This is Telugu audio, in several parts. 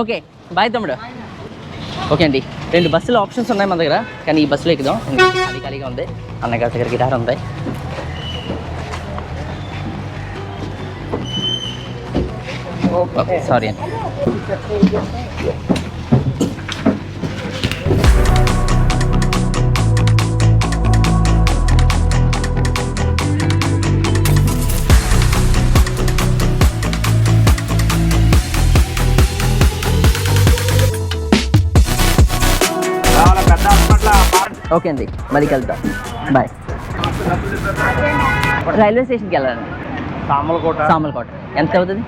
ఓకే బాయ్ తమ్ముడు. ఓకే అండి రెండు బస్సులు ఆప్షన్స్ ఉన్నాయి మన దగ్గర కానీ ఈ బస్సులో ఎక్కుదాం. ఖాళీ ఖాళీగా ఉంది. అన్నగారి దగ్గర గిటార్ ఉంది. సారీ అండి. ఓకే అండి మళ్ళీ కలుద్దాం. బాయ్. రైల్వే స్టేషన్కి వెళ్ళాలండి సామలకోట. సామలకోట. ఎంత అవుతుంది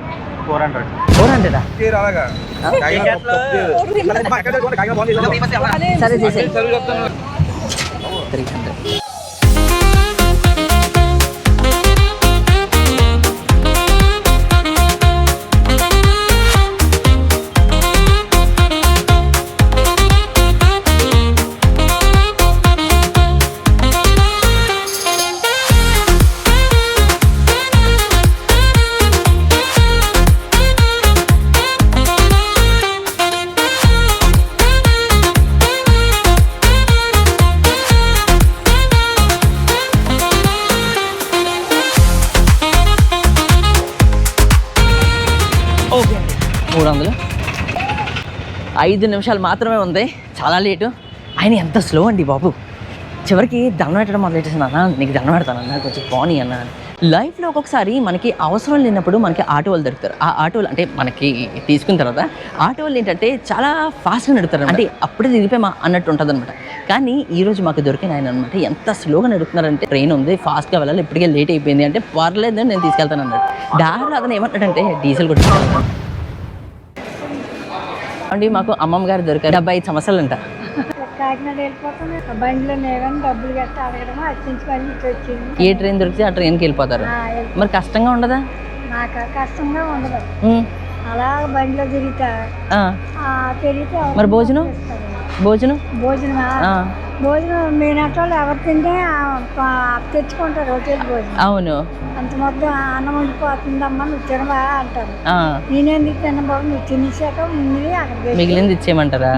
ఫోర్ హండ్రెడ్. ఫోర్ హండ్రెడా? సరే చేసే త్రీ హండ్రెడ్. ఐదు నిమిషాలు మాత్రమే ఉంది. చాలా లేటు. ఆయన ఎంత స్లో అండి బాబు. చివరికి దండం పెట్టడం మొదలెట్టేసాను అన్న నీకు దండం పెడతాను అన్న కొంచెం పోనీ అన్న. లైఫ్లో ఒక్కొక్కసారి మనకి అవసరం లేనప్పుడు మనకి ఆటో వాళ్ళు దొరుకుతారు. ఆ ఆటోలు అంటే మనకి తీసుకున్న తర్వాత ఆటో వాళ్ళు ఏంటంటే చాలా ఫాస్ట్గా నడుపుతారు అంటే అప్పుడే దిగిపోయామా అన్నట్టు ఉంటుంది అనమాట కానీ ఈరోజు మాకు దొరికిన ఆయన అనమాట ఎంత స్లోగా నడుపుతున్నారంటే ట్రైన్ ఉంది ఫాస్ట్గా వెళ్ళాలి ఇప్పటికే లేట్ అయిపోయింది అంటే పర్లేదు నేను తీసుకెళ్తాను అన్నాడు. దారిలో అతను ఏమంటాడంటే డీజిల్ కొట్టుకుంటాను అండి మాకు అమ్మమ్మ గారు దొరికారు. డెబ్బై ఐదు సంవత్సరాలు అంట కాకినాడ వెళ్ళిపోతాను బండిలో డబ్బులు వచ్చింది. ఏ ట్రైన్ దొరికితే ఆ ట్రైన్కి వెళ్ళిపోతారు. మరి కష్టంగా ఉండదా? నాకు కష్టంగా ఉండదు. అలా బండిలో తిరుగుతా. మరి భోజనం? భోజనం? భోజనం భోజనం మీ నటోళ్ళు ఎవరు తింటే తెచ్చుకుంటారు హోటల్ భోజనం. అవును. అంత మొత్తం అన్నం వండిపోతుందమ్మా నువ్వు తినవా అంటారు. నేనేందుకు తిన్న బాబు? నువ్వు తినేసాక ముందు అక్కడ మిగిలింది ఇచ్చేయమంటారా?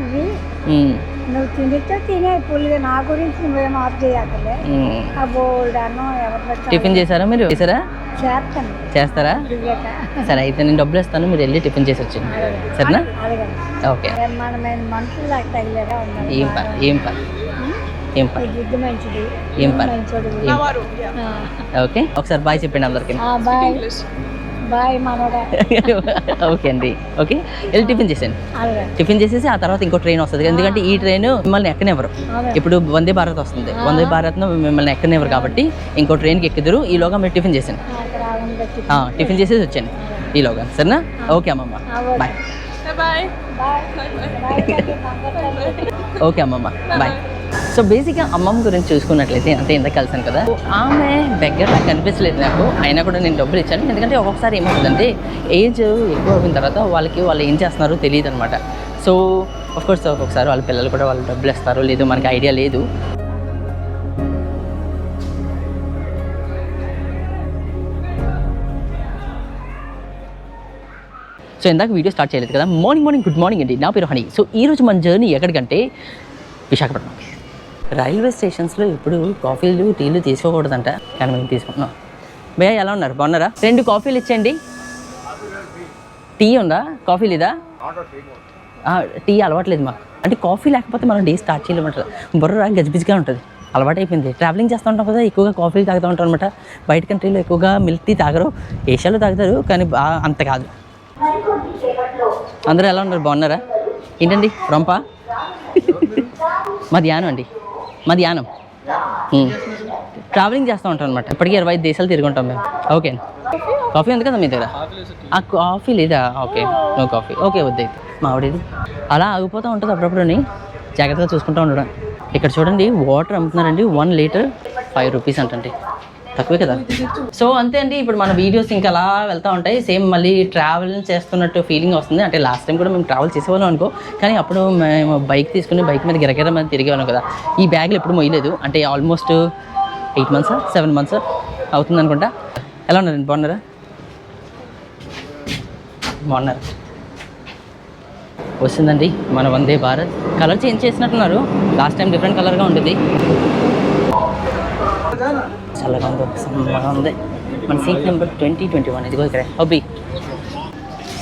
ఇవి ఉమ్, నువ్వు తినితే తినే. పుల్లిగా నా గురించి నువ్వేం ఆఫ్ చేయక్కర్లే. ఉమ్. ఆ బోల్డ్ అన్నం ఎవరు? టిఫిన్ చేశారా మీరు? చేశారా? చేస్తాను. చేస్తారా? సరే అయితే నేను డబ్బులు ఇస్తాను మీరు వెళ్ళి టిఫిన్ చేసి వచ్చేయండి. సరేనా? ఓకే. ఏం పని ఏం పని? ఏం మంచిది. ఏం పని? ఓకే. ఒకసారి బాయ్ చెప్పండి అందరికి. బాయ్. బాయ్ మనోడా. ఓకే అండి. ఓకే. వెళ్ళి టిఫిన్ చేసాను టిఫిన్ చేసేసి ఆ తర్వాత ఇంకో ట్రైన్ వస్తుంది. ఎందుకంటే ఈ ట్రైన్ మిమ్మల్ని ఎక్కనివ్వరు. ఇప్పుడు వందే భారత్ వస్తుంది. వందే భారత్ను మిమ్మల్ని ఎక్కనివ్వరు కాబట్టి ఇంకో ట్రైన్కి ఎక్కుదురు. ఈలోగా మీరు టిఫిన్ ఆ, టిఫిన్ చేసేసి వచ్చాను ఈలోగా సరేనా? ఓకే అమ్మమ్మ. బాయ్. ఓకే అమ్మమ్మ. బాయ్. సో బేసిక్గా అమ్మమ్మ గురించి చూసుకున్నట్లయితే అంతే ఇంత కలిసాను కదా. ఆమె దగ్గర కనిపించలేదు నాకు. అయినా కూడా నేను డబ్బులు ఇచ్చాను. ఎందుకంటే ఒక్కొక్కసారి ఏమవుతుందంటే ఏజ్ ఎక్కువ అయిన తర్వాత వాళ్ళకి వాళ్ళు ఏం చేస్తున్నారో తెలియదు అనమాట సో కోర్స్ ఒక్కొక్కసారి వాళ్ళ పిల్లలు కూడా వాళ్ళు డబ్బులు ఇస్తారు లేదు మనకి ఐడియా లేదు. సో ఇందాక వీడియో స్టార్ట్ చేయలేదు కదా. మార్నింగ్ మార్నింగ్ గుడ్ మార్నింగ్ అండి. నా పేరు హనీ. సో ఈ రోజు మన జర్నీ ఎక్కడికంటే విశాఖపట్నం. రైల్వే స్టేషన్స్లో ఇప్పుడు కాఫీలు టీలు తీసుకోకూడదంట. కానీ మేము తీసుకుంటున్నాం. భయ్య ఎలా ఉన్నారు? బాగున్నారా? రెండు కాఫీలు ఇచ్చేయండి. టీ ఉందా? కాఫీ లేదా టీ అలవాట్లేదు మాకు. అంటే కాఫీ లేకపోతే మనం డే స్టార్ట్ చేయలేమంటారు బుర్ర గజిబిజిగా ఉంటుంది. అలవాటైపోయింది. ట్రావెలింగ్ చేస్తూ ఉంటాం కదా ఎక్కువగా కాఫీలు తాగుతూ ఉంటాం అనమాట బయట కంట్రీలో ఎక్కువగా మిల్క్ టీ తాగరు. ఏషియాలో తాగుతారు కానీ అంత కాదు. అందరూ ఎలా ఉన్నారు? బాగున్నారా? ఏంటండి? రొంప? మా ధ్యానం అండి. మాది ట్రావెలింగ్ చేస్తూ ఉంటాం అనమాట ఇప్పటికీ ఇరవై ఐదు దేశాలు తిరుగుంటాం మేము. ఓకే. కాఫీ ఉంది కదా మీ దగ్గర? ఆ కాఫీ లేదా? ఓకే. నో కాఫీ ఓకే వద్దు అయితే. మావిడేది. అలా ఆగిపోతూ ఉంటుంది అప్పుడప్పుడుని జాగ్రత్తగా చూసుకుంటూ ఉండడం. ఇక్కడ చూడండి వాటర్ అమ్ముతున్నారండి. వన్ లీటర్ ఫైవ్ రూపీస్ అంటండి. తక్కువే కదా? సో అంతే అండి ఇప్పుడు మన వీడియోస్ ఇంకా అలా వెళ్తూ ఉంటాయి. సేమ్ మళ్ళీ ట్రావెల్ చేస్తున్నట్టు ఫీలింగ్ వస్తుంది. అంటే లాస్ట్ టైం కూడా మేము ట్రావెల్ చేసేవాళ్ళం అనుకో కానీ అప్పుడు మేము బైక్ తీసుకుని బైక్ మీద గిరగిర మీద తిరిగేవాళ్ళం కదా. ఈ బ్యాగ్లు ఎప్పుడు మొయ్యలేదు. అంటే almost eight months seven months అవుతుంది అనుకుంటా. ఎలా ఉన్నారండి బాగున్నారా? బాగున్నారు? వస్తుందండి మన వందే భారత్. కలర్ చేంజ్ చేసినట్టున్నారు. లాస్ట్ టైం డిఫరెంట్ కలర్గా ఉంటుంది చల్లగా ఉంది సమ్మగా ఉంది. మన seat number twenty twenty one ఇదిగో ఇక్కడ. హబ్బీ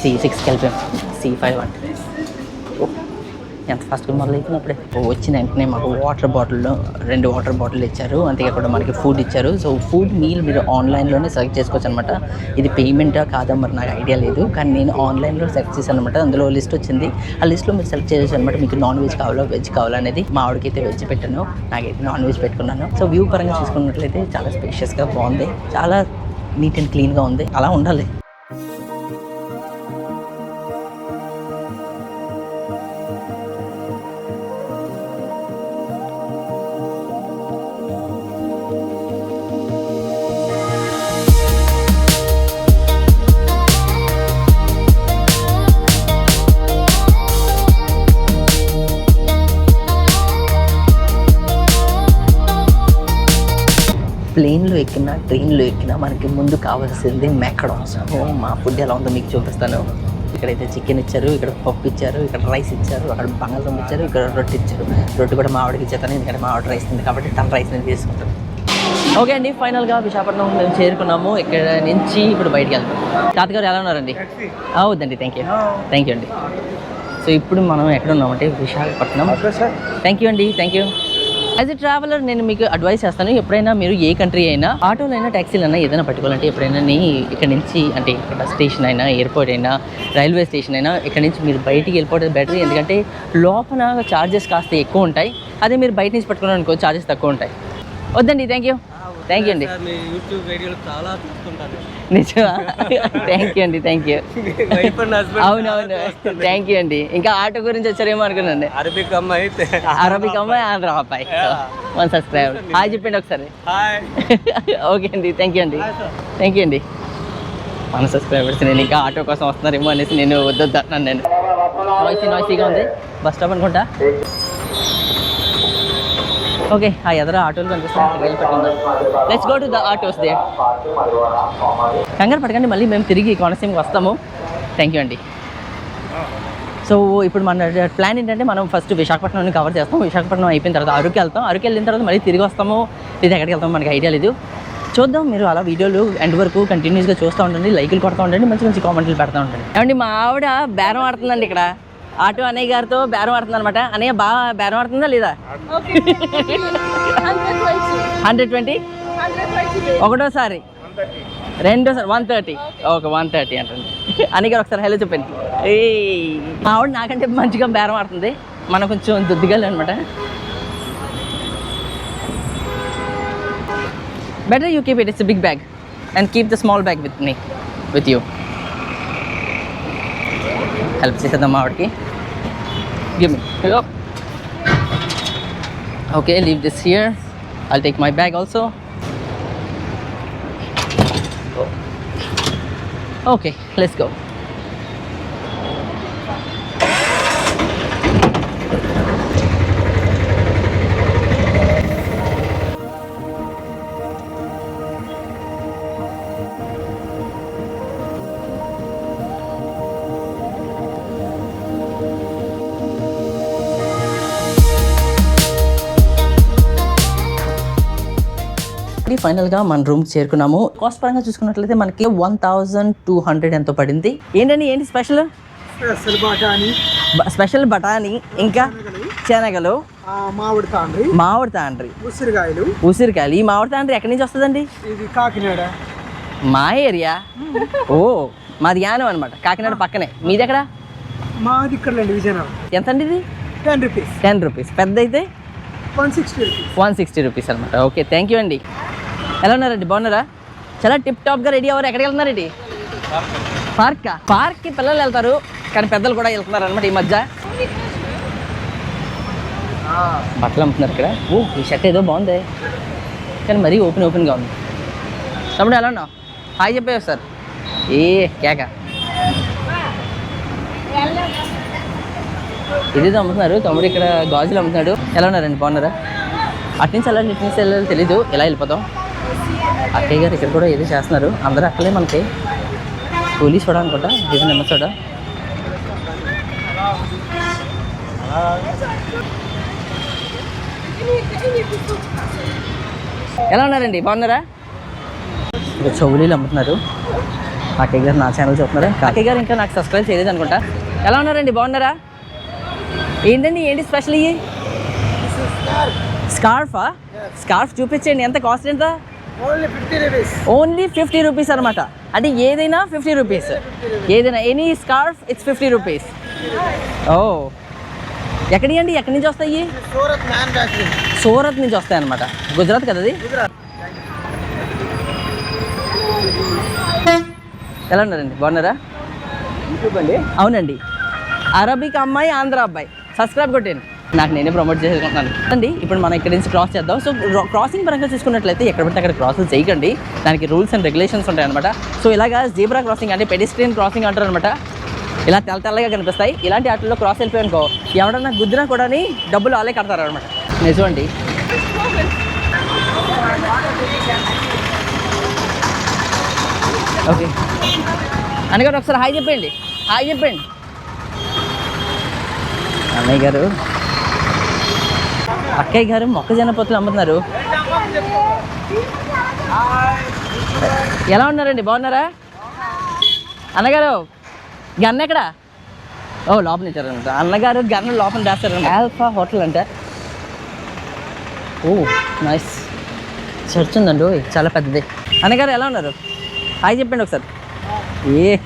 సి సిక్స్కి వెళ్ళిపోయాం సి ఫైవ్ అంటే ఎంత ఫాస్ట్గా మొదలైపోయినప్పుడే వచ్చిన వెంటనే మాకు వాటర్ బాటిల్ రెండు వాటర్ బాటిల్ ఇచ్చారు. అంతేకాకుండా మనకి ఫుడ్ ఇచ్చారు. సో ఫుడ్ మీల్ మీరు ఆన్లైన్లోనే సెలెక్ట్ చేసుకోవచ్చు అనమాట ఇది పేమెంటా కాదా మరి నాకు ఐడియా లేదు. కానీ నేను ఆన్లైన్లో సెలెక్ట్ చేశాను అనమాట అందులో లిస్ట్ వచ్చింది. ఆ లిస్ట్లో మీరు సెలెక్ట్ చేసేసి అనమాట మీకు నాన్ వెజ్ కావాలా వెజ్ కావాలా అనేది మా ఆవిడకైతే వెజ్ పెట్టాను. నాకైతే నాన్ వెజ్ పెట్టుకున్నాను. సో వ్యూ పరంగా చూసుకున్నట్లయితే చాలా స్పేషియస్గా బాగుంది. చాలా నీట్ అండ్ క్లీన్గా ఉంది. అలా ఉండాలి. ప్లేన్లో ఎక్కినా ట్రైన్లో ఎక్కినా మనకి ముందు కావాల్సింది మెక్కడాన్స్ మా ఫుడ్ ఎలా ఉందో మీకు చూపిస్తాను. ఇక్కడైతే చికెన్ ఇచ్చారు ఇక్కడ పప్పు ఇచ్చారు ఇక్కడ రైస్ ఇచ్చారు అక్కడ బంగాళదుంప ఇచ్చారు ఇక్కడ రొట్టె ఇచ్చారు. రొట్టె కూడా మా ఆవిడకి ఇచ్చేతాను ఎందుకంటే మా ఆవిడ రైస్ ఉంది కాబట్టి తన రైస్ నేను తీసుకుంటాను. ఓకే అండి ఫైనల్గా విశాఖపట్నం మేము చేరుకున్నాము. ఇక్కడ నుంచి ఇప్పుడు బయటికి వెళ్తాం. తాతగారు ఎలా ఉన్నారండి? ఆ, వద్దండి థ్యాంక్ యూ థ్యాంక్ యూ అండి. సో ఇప్పుడు మనం ఎక్కడ ఉన్నామంటే విశాఖపట్నం. థ్యాంక్ యూ అండి thank you as a traveller నేను మీకు అడ్వైస్ చేస్తాను. ఎప్పుడైనా మీరు ఏ కంట్రీ అయినా ఆటోలు అయినా ఏదైనా పట్టుకోవాలంటే ఎప్పుడైనా నీ ఇక్కడ నుంచి అంటే ఇక్కడ స్టేషన్ అయినా ఎయిర్పోర్ట్ అయినా రైల్వే స్టేషన్ అయినా ఇక్కడ నుంచి మీరు బయటికి వెళ్ళిపోవడం బెటర్ ఎందుకంటే లోపల ఛార్జెస్ కాస్త ఎక్కువ ఉంటాయి. అదే మీరు బయట నుంచి పట్టుకున్నాను అనుకో ఛార్జెస్ తక్కువ ఉంటాయి. వద్దండి థ్యాంక్ యూ థ్యాంక్ యూ అండి. యూట్యూబ్ వీడియోలు చాలా చూస్తుంటాను. నిజమా? థ్యాంక్ యూ అండి థ్యాంక్ యూ అవునవును థ్యాంక్ యూ అండి. ఇంకా ఆటో గురించి వచ్చారేమో అనుకున్నాను. అరబిక్ అమ్మాయి. అరబిక్ అమ్మాయి ఆంధ్ర అబ్బాయి. వన్ సబ్స్క్రైబ్ హాయ్ చెప్పండి ఒకసారి. ఓకే అండి థ్యాంక్ యూ అండి. థ్యాంక్ యూ అండి. మన సబ్స్క్రైబర్స్ నేను ఇంకా ఆటో కోసం వస్తున్నారేమో అనేసి నేను వద్దొద్దు అంటున్నాను నేను నాయిసీ నాయిసీగా ఉంది. బస్ స్టాప్ అనుకుంటా? ఓకే ఆ ఎదర ఆటోలు కనిపిస్తాయి let's go to the autos they కంగారు పడకండి మళ్ళీ మేము తిరిగి కోనసీమకి వస్తాము. థ్యాంక్ యూ అండి. సో ఇప్పుడు మన ప్లాన్ ఏంటంటే మనం ఫస్ట్ విశాఖపట్నం కవర్ చేస్తాం. విశాఖపట్నం అయిపోయిన తర్వాత అరకు వెళ్తాం. అరకు వెళ్ళిన తర్వాత మళ్ళీ తిరిగి వస్తాము. లేదా ఎక్కడికి వెళ్తాము మనకి ఐడియా లేదు. చూద్దాం మీరు అలా వీడియోలు ఎండ్ వరకు కంటిన్యూస్గా చూస్తూ ఉండండి లైకులు కొడుతూ ఉండండి మంచి మంచి కామెంట్లు పెడతా ఉండండి. ఏమండి మా ఆవిడ బేరం ఆడుతుందండి ఇక్కడ. ఆటో అన్నయ్య గారితో బేరం ఆడుతుంది అనమాట అన్నయ్య బాగా బేరం ఆడుతుందా లేదా? Hundred twenty? ఒకటోసారి. రెండోసారి one thirty. Okay one thirty అంటుంది. అని గారు ఒకసారి హలో చెప్పండి. ఏ ఆవిడ నాకంటే మంచిగా బేరం ఆడుతుంది. మనం కొంచెం దుద్దిగాలి అనమాట better you keep it it's big bag and keep the small bag with me with you help చేసేద్దాం మా ఆవిడకి give me okay leave this here I'll take my bag also. Okay, let's go. ఇది ఫైనల్గా మన రూమ్ చేరుకున్నాము. కాస్ట్ పరంగా చూసుకున్నట్లయితే మనకి వన్ థౌజండ్ టూ హండ్రెడ్ ఎంతో పడింది. ఏంటండి ఏంటి స్పెషల్ అసలు బాటాని స్పెషల్ బఠానీ ఇంకా శనగలు. మామిడి తాండ్రి. మామిడి తాండ్రి. ఉసిరికాయలు. ఉసిరికాయలు. ఈ మామిడి తాండ్రి ఎక్కడి నుంచి వస్తుందండి? ఇది కాకినాడ. మా ఏరియా? ఓ మాది యానం అనమాట కాకినాడ పక్కనే. మీది ఎక్కడ? మాది ఇక్కడ విజయనగరం. ఎంత అండి ఇది? టెన్ రూపీస్ టెన్ రూపీస్ పెద్ద అయితే one sixty rupees one sixty rupees అనమాట ఓకే థ్యాంక్ యూ అండి. ఎలా ఉన్నారండి? బాగున్నారా? చాలా టిప్ టాప్గా రెడీ అవ్వరు ఎక్కడికి వెళ్తున్నారండి పార్క్ పార్క్కి పిల్లలు వెళ్తారు కానీ పెద్దలు కూడా వెళ్తున్నారు అనమాట ఈ మధ్య. బట్టలు అమ్ముతున్నారు ఇక్కడ. ఓ ఈ షర్ట్ ఏదో బాగుంది. కానీ మరీ ఓపెన్ ఓపెన్గా ఉంది. తమ్ముడు ఎలా ఉన్నావు? హాయ్ చెప్పేవి సార్. ఏ కేక. ఇది అమ్ముతున్నారు. తమ్ముడు ఇక్కడ గాజులు అమ్ముతున్నాడు. ఎలా ఉన్నారండి? బాగున్నారా? అటు నుంచి వెళ్ళాలి ఇటు నుంచి వెళ్ళాలి తెలీదు. ఎలా వెళ్ళిపోతాం? అక్కయ్య గారు ఇక్కడ కూడా ఏదో చేస్తున్నారు. అందరూ అక్కలే మనకి. పోలీస్ సోడా అనుకుంటా? ఇది నిమ్మ సోడా ఎలా ఉన్నారండి? బాగున్నారా? ఇక్కడ చెవులీలు అమ్ముతున్నారు. కాకయ్య గారు నా ఛానల్ చూస్తున్నారా? కాకయ్య గారు ఇంకా నాకు సబ్స్క్రైబ్ చేయలేదు అనుకుంటా. ఎలా ఉన్నారండి? బాగున్నారా? ఏంటండి? ఏంటి స్పెషల్ ఇవి స్కార్ఫా స్కార్ఫ్ చూపించండి. ఎంత కాస్ట్ ఎంత? Only fifty rupees. అనమాట అంటే ఏదైనా ఫిఫ్టీ రూపీస్. ఏదైనా any scarf it's fifty rupees ఓ. ఎక్కడి అండి ఎక్కడి నుంచి వస్తాయి? సూరత్ నుంచి వస్తాయి అనమాట గుజరాత్ కదా అది? ఎలా ఉన్నారండి? బాగున్నారా? అవునండి. అరబిక్ అమ్మాయి ఆంధ్ర అబ్బాయి. సబ్స్క్రైబ్ కొట్టండి నాకు నేనే ప్రమోట్ చేసుకుంటున్నాను అండి ఇప్పుడు మనం ఇక్కడ నుంచి క్రాస్ చేద్దాం. సో క్రాసింగ్ పరంగా చూసుకున్నట్లయితే ఎక్కడ పడితే అక్కడ క్రాసులు చేయకండి. దానికి రూల్స్ అండ్ రెగ్యులేషన్స్ ఉంటాయన్నమాట. సో ఇలాగా జీబ్రా క్రాసింగ్ అంటే పెడిస్ట్రియన్ క్రాసింగ్ అంటారు అనమాట ఇలా తెల్ల తెల్లగా కనిపిస్తాయి. ఇలాంటి వాటిల్లో క్రాస్ వెళ్ళిపోయానుకో ఎవడన్నా గుద్దినా కూడా డబ్బులు వాళ్ళే కడతారు అనమాట నిజమండి ఓకే అన్నగారు ఒకసారి హాయ్ చెప్పండి. హాయ్ చెప్పండి. అన్నయ్య గారు. అక్కయ్య గారు మొక్కజొన్న పొత్తులు అమ్ముతున్నారు. ఎలా ఉన్నారండి? బాగున్నారా? అన్నగారు గన్న ఎక్కడ? ఓ లోపల ఇచ్చారంట అన్నగారు గన్న లోపల దాస్తారంట ఆల్ఫా హోటల్ అంట. ఓ నైస్. చర్చ్ ఉందండి చాలా పెద్దది. అన్నగారు ఎలా ఉన్నారు? హాయ్ చెప్పండి ఒకసారి. ఏ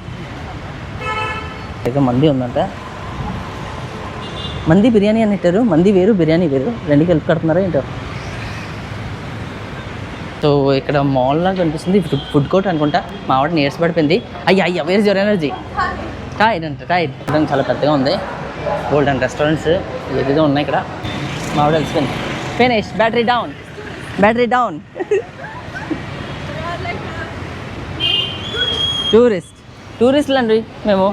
ఏదో మంది ఉందంట. మంది బిర్యానీ అని పెట్టారు మంది వేరు బిర్యానీ వేరు. రెండు కలిపి కడుతున్నారా ఏంటో? సో ఇక్కడ మాల్ లాగా కనిపిస్తుంది ఫుడ్ కోర్ట్ అనుకుంటా. మా ఆవిడ నీరస పడిపోయింది. అయ్యా అయ్యా వేర్ యువర్ ఎనర్జీ టైడ్ అంట టైడ్ చూడడానికి చాలా పెద్దగా ఉంది. గోల్డెన్ రెస్టారెంట్స్ ఏదేదో ఉన్నాయి ఇక్కడ. మా ఆవిడ కలిసిపోయింది finish battery down battery down tourist టూరిస్టులు అండి మేము.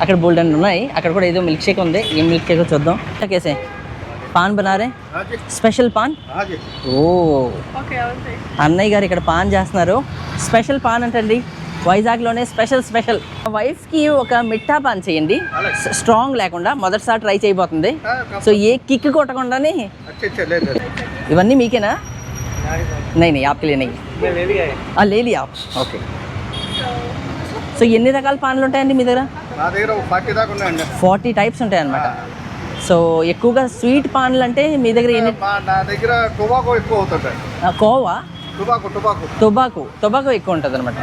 అక్కడ బోల్డెన్ ఉన్నాయి. అక్కడ కూడా ఏదో మిల్క్ షేక్ ఉంది. ఏం మిల్క్ షేక్ చూద్దాం. కేసే. పాన్ బనారే? స్పెషల్ పాన్? ఓ. అన్నయ్య గారు ఇక్కడ పాన్ చేస్తున్నారు. స్పెషల్ పాన్ అంటండి. వైజాగ్లోనే స్పెషల్ స్పెషల్. వైఫ్కి ఒక మిఠా పాన్ చేయండి. స్ట్రాంగ్ లేకుండా మొదటిసారి ట్రై చేయబోతుంది. సో ఏ కిక్ కొట్టకుండానే ఇవన్నీ మీకేనా? నై నై ఆప్కి లేని లేలి ఆప్ ఓకే. సో ఎన్ని రకాల పాన్లు ఉంటాయండి మీ దగ్గర? నా దగ్గర ఒక ఫార్టీ దాకా ఉన్నాయండి. ఫార్టీ టైప్స్ ఉంటాయన్నమాట. సో ఎక్కువగా స్వీట్ పాన్లు అంటే మీ దగ్గర ఎన్ని నా దగ్గర టొబాకో ఎక్కువ అవుతుంది ఆ, khoa? Tobacco tobacco. Tobacco tobacco ఎక్కువ ఉంటుంది అనమాట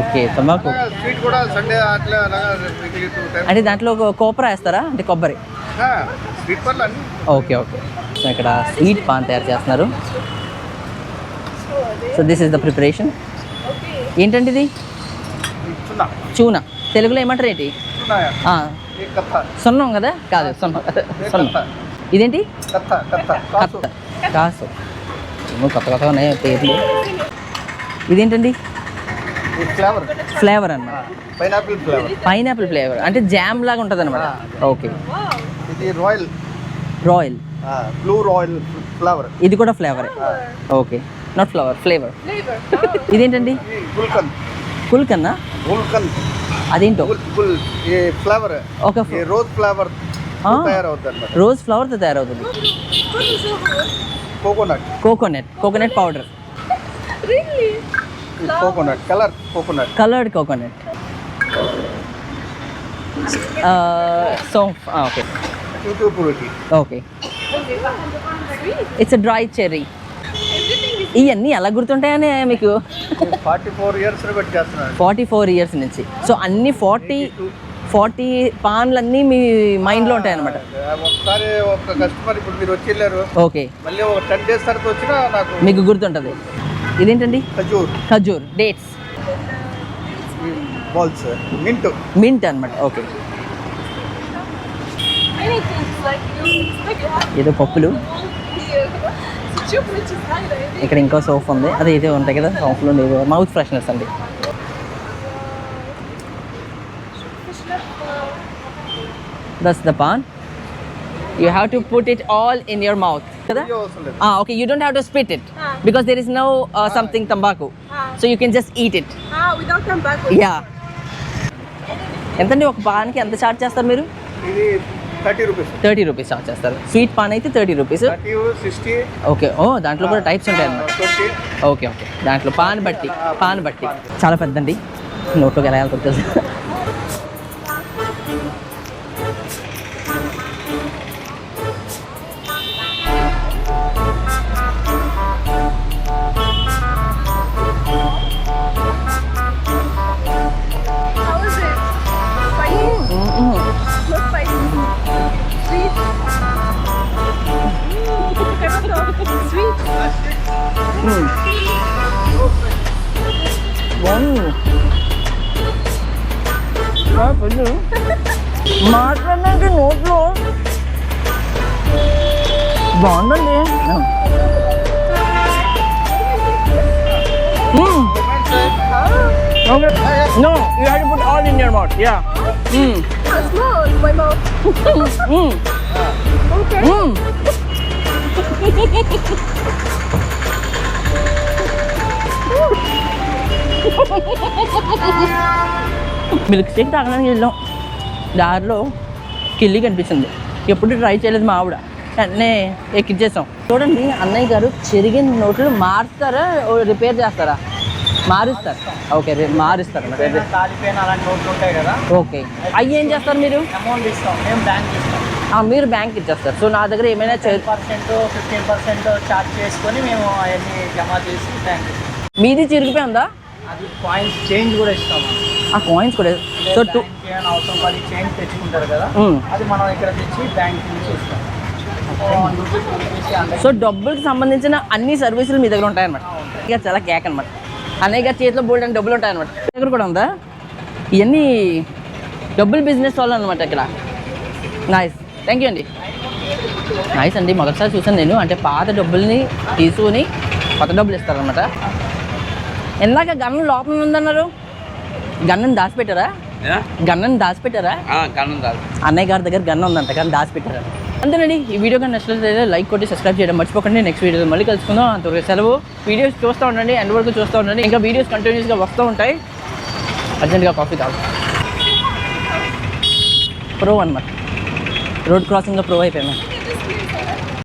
ఓకే టొబాకో. స్వీట్ కూడా సండే అట్లా అలాగా weekly two times. అంటే దాంట్లో ఒక కోపరా వేస్తారా? అంటే కొబ్బరి? ఆ, స్వీట్ పళ్ళు అన్ని. Okay okay. సో ఇక్కడ స్వీట్ పాన్ తయారు చేస్తున్నారు. So this is the preparation. ఏంటండి ఇది? చూనా? తెలుగులో ఏమంటారు ఏంటి? సున్నం కదా? కాదు సున్నం. సున్నం. ఇదేంటి? కత్త కత్త కాసు. కత్త కొత్త ఉన్నాయి పేర్లు. ఇదేంటండి? ఫ్లేవర్. ఫ్లేవర్ అన్నమాట పైనాపిల్ ఫ్లేవర్. Pineapple flavour. అంటే జామ్ లాగా ఉంటుంది అనమాట ఓకే. ఇది royal. Royal. Blue royal flavour. ఇది కూడా ఫ్లేవరే. ఓకే. Not flower flavour. ఇదేంటండి? గుల్కన్ కుల్కన్నా గుల్కన్ అదేంటో ఫ్లేవర్ ఒక రోజ్ ఫ్లేవర్. తయారవుతుంది. రోజ్ ఫ్లవర్తో తయారవుతుంది coconut coconut coconut powder coconut colour coconut coloured coconut so okay okay it's dry cherry ఇవన్నీ ఎలా గుర్తుంటాయని మీకు? Forty four years forty four years నుంచి. సో అన్ని ఫార్టీ ఫార్టీ పాన్లు అన్నీ మీ మైండ్లో ఉంటాయి అనమాట ఒకసారి ఒక కస్టమర్ ఇప్పుడు మీరు వచ్చి వెళ్ళారు. ఓకే. మళ్ళీ ఒక టెన్ డేస్ తర్వాత వచ్చినా నాకు మీకు గుర్తుంటుంది. ఇదేంటండి? ఖజూర్. ఖజూర్. డేట్స్. బాల్స్ మింట్ మింట్ అనమాట ఓకే. ఏదో పప్పులు. ఇక్కడ ఇంకో సోఫ్ ఉంది. అదే ఇదే ఉంటాయి కదా సోఫ్లో ఏదో మౌత్ ఫ్రెషనర్స్ అండి. That's the paan you have to put it all in your mouth కదా? లేదు. Okay you don't have to spit it because there is no something తంబాకు so you can just eat it. Yeah ఎంతండి? ఒక పాన్కి ఎంత చార్జ్ చేస్తారు మీరు? ఇది థర్టీ రూపీస్. థర్టీ రూపీస్ చేస్తారు. స్వీట్ పాన్ అయితే థర్టీ రూపీస్. సిక్స్టీ. ఓకే. ఓ దాంట్లో కూడా టైప్స్ ఉంటాయి ఓకే ఓకే. దాంట్లో పాన్ బట్టి పాన్ బట్టి. చాలా పెద్దండి నోట్లోకి ఎలా వెళ్తుంది తెలుసు Morgen werden wir all in your mouth. Yeah. Mm. That's not in my Mmm. Milkshake తాగడానికి వెళ్ళాం. దారిలో కిల్లి కనిపించింది ఎప్పుడు ట్రై చేయలేదు మా ఆవిడ. వెంటనే ఎక్కించేసాం చూడండి అన్నయ్య గారు చెరిగిన నోట్లు మారుస్తారా రిపేర్ చేస్తారా? మారుస్తారు. ఓకే రే- మారుస్తారు. ఓకే. అవి ఏం చేస్తారు మీరు? మీరు బ్యాంక్ ఇచ్చేస్తారు. సో నా దగ్గర ఏమైనా పర్సెంట్ ఫిఫ్టీన్ పర్సెంట్ ఛార్జ్ చేసుకొని మేము అవన్నీ జమ చేసి బ్యాంక్ మీది చిరిగిపోయి ఉందా? అది పాయింట్స్ చేంజ్ కూడా ఇస్తాం ఆ కాయిన్స్ కూడా సో టూ అవసరం పడి చేంజ్ తెచ్చుకుంటారు కదా మ్మ్. అది మనం ఇక్కడ తెచ్చి బ్యాంక్ నుంచి ఇస్తాం సో డబ్బులకు సంబంధించిన అన్ని సర్వీసులు మీ దగ్గర ఉంటాయన్నమాట. ఇక చాలా కేక్ అనమాట గారి చేతిలో బోల్డ్ అని డబ్బులు ఉంటాయన్నమాట. మీ దగ్గర కూడా ఉందా? ఇవన్నీ డబ్బులు బిజినెస్ వాళ్ళు అనమాట ఇక్కడ. నైస్ థ్యాంక్ యూ అండి. నైస్ అండి. మొదటిసారి చూసాను నేను. అంటే పాత డబ్బుల్ని తీసుకుని కొత్త డబ్బులు ఇస్తారనమాట ఇందాక గన్నం లోపల ఉందన్నారు. గన్నని దాచిపెట్టారా? గన్నని దాచిపెట్టారా? అన్నయ్య గారి దగ్గర గన్ ఉందంట కానీ దాచిపెట్టారు? అంతేనండి ఈ వీడియో కానీ నచ్చినట్లయితే లైక్ కొట్టి సబ్స్క్రైబ్ చేయడం మర్చిపోకండి. నెక్స్ట్ వీడియోలో మళ్ళీ కలుసుకుందాం. అంతవరకు సెలవు. వీడియోస్ చూస్తూ ఉండండి ఎండ్ వరకు చూస్తూ ఉండండి. ఇంకా వీడియోస్ కంటిన్యూస్గా వస్తూ ఉంటాయి. అర్జెంట్గా కాఫీ తాగు. ప్రో అనమాట రోడ్ క్రాసింగ్లో ప్రో అయిపోయాను.